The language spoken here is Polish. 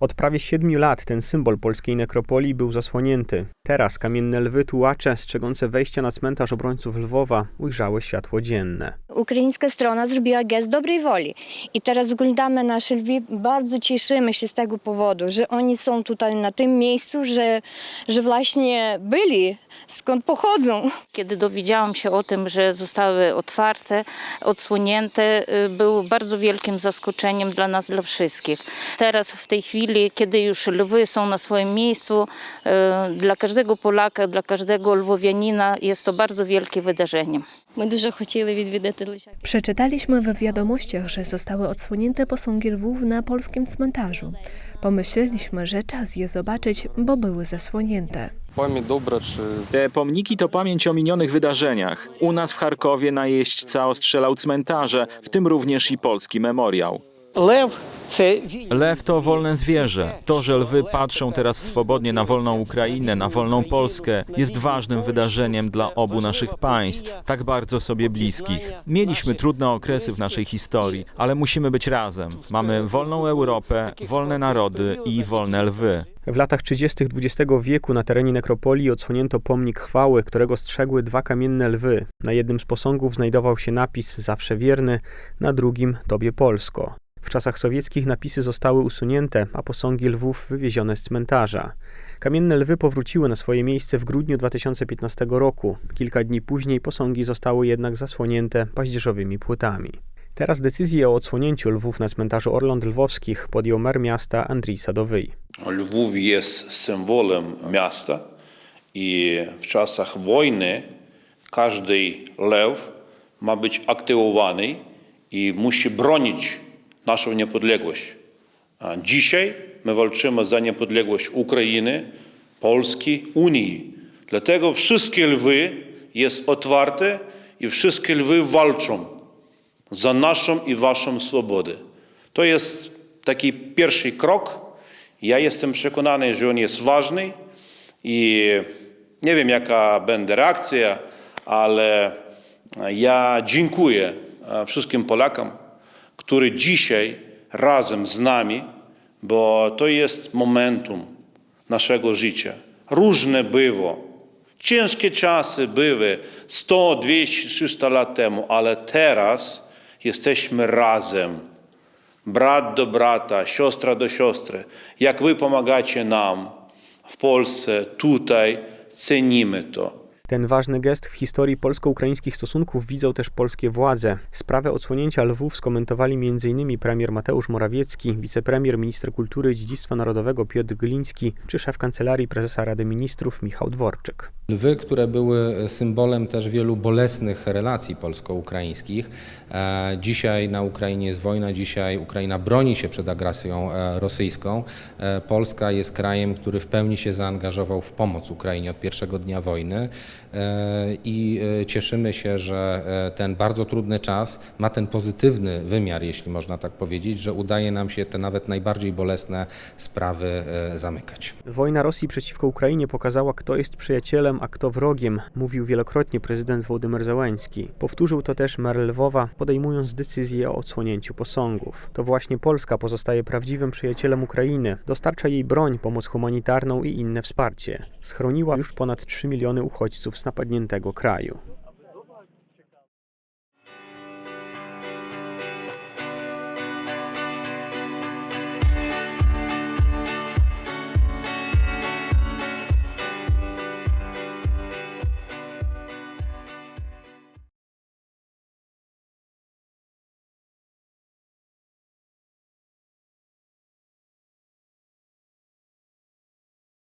Od prawie siedmiu lat ten symbol polskiej nekropolii był zasłonięty. Teraz kamienne lwy tułacze strzegące wejścia na cmentarz obrońców Lwowa ujrzały światło dzienne. Ukraińska strona zrobiła gest dobrej woli. I teraz oglądamy nasze lwy, bardzo cieszymy się z tego powodu, że oni są tutaj na tym miejscu, że, że właśnie byli, skąd pochodzą. Kiedy dowiedziałam się o tym, że zostały otwarte, odsłonięte, y, był bardzo wielkim zaskoczeniem dla nas, dla wszystkich. Teraz w tej chwili, chwili, kiedy już lwy są na swoim miejscu, e, dla każdego Polaka, dla każdego lwowianina jest to bardzo wielkie wydarzenie. My dużo chcieli odwiedzać Przeczytaliśmy w wiadomościach, że zostały odsłonięte posągi lwów na polskim cmentarzu. Pomyśleliśmy, że czas je zobaczyć, bo były zasłonięte. Te pomniki to pamięć o minionych wydarzeniach. U nas w Charkowie najeźdźca ostrzelał cmentarze, w tym również i polski memoriał. Lew to wolne zwierzę. To, że lwy patrzą teraz swobodnie na wolną Ukrainę, na wolną Polskę, jest ważnym wydarzeniem dla obu naszych państw, tak bardzo sobie bliskich. Mieliśmy trudne okresy w naszej historii, ale musimy być razem. Mamy wolną Europę, wolne narody i wolne lwy. W latach 30. XX wieku na terenie nekropolii odsłonięto pomnik chwały, którego strzegły dwa kamienne lwy. Na jednym z posągów znajdował się napis Zawsze wierny, na drugim Tobie Polsko. W czasach sowieckich napisy zostały usunięte, a posągi lwów wywiezione z cmentarza. Kamienne lwy powróciły na swoje miejsce w grudniu 2015 roku. Kilka dni później posągi zostały jednak zasłonięte paździerzowymi płytami. Teraz decyzję o odsłonięciu lwów na cmentarzu Orląt Lwowskich podjął mer miasta Andrii Sadowyj. Lwów jest symbolem miasta i w czasach wojny każdy lew ma być aktywowany i musi bronić naszą niepodległość. Dzisiaj my walczymy za niepodległość Ukrainy, Polski, Unii. Dlatego wszystkie lwy jest otwarte i wszystkie lwy walczą za naszą i waszą swobodę. To jest taki pierwszy krok. Ja jestem przekonany, że on jest ważny i nie wiem, jaka będzie reakcja, ale ja dziękuję e, wszystkim Polakom, którzy dzisiaj razem z nami, bo to jest momentum naszego życia. Różne było. Ciężkie czasy były 100, 200, 300 lat temu, ale teraz jesteśmy razem. Brat do brata, siostra do siostry. Jak wy pomagacie nam w Polsce, tutaj, cenimy to. Ten ważny gest w historii polsko-ukraińskich stosunków widzą też polskie władze. Sprawę odsłonięcia lwów skomentowali m.in. premier Mateusz Morawiecki, wicepremier, minister kultury i dziedzictwa narodowego Piotr Gliński czy szef kancelarii prezesa Rady Ministrów Michał Dworczyk. Lwy, które były symbolem też wielu bolesnych relacji polsko-ukraińskich. E, Dzisiaj na Ukrainie jest wojna, dzisiaj Ukraina broni się przed agresją e, rosyjską. E, Polska jest krajem, który w pełni się zaangażował w pomoc Ukrainie od pierwszego dnia wojny i e, cieszymy się, że e, ten bardzo trudny czas ma ten pozytywny wymiar, jeśli można tak powiedzieć, że udaje nam się te nawet najbardziej bolesne sprawy e, zamykać. Wojna Rosji przeciwko Ukrainie pokazała, kto jest przyjacielem, a kto wrogiem, mówił wielokrotnie prezydent Wołodymyr Zełański. Powtórzył to też mer Lwowa, podejmując decyzję o odsłonięciu posągów. To właśnie Polska pozostaje prawdziwym przyjacielem Ukrainy, dostarcza jej broń, pomoc humanitarną i inne wsparcie. Schroniła już ponad 3 miliony uchodźców z napadniętego kraju.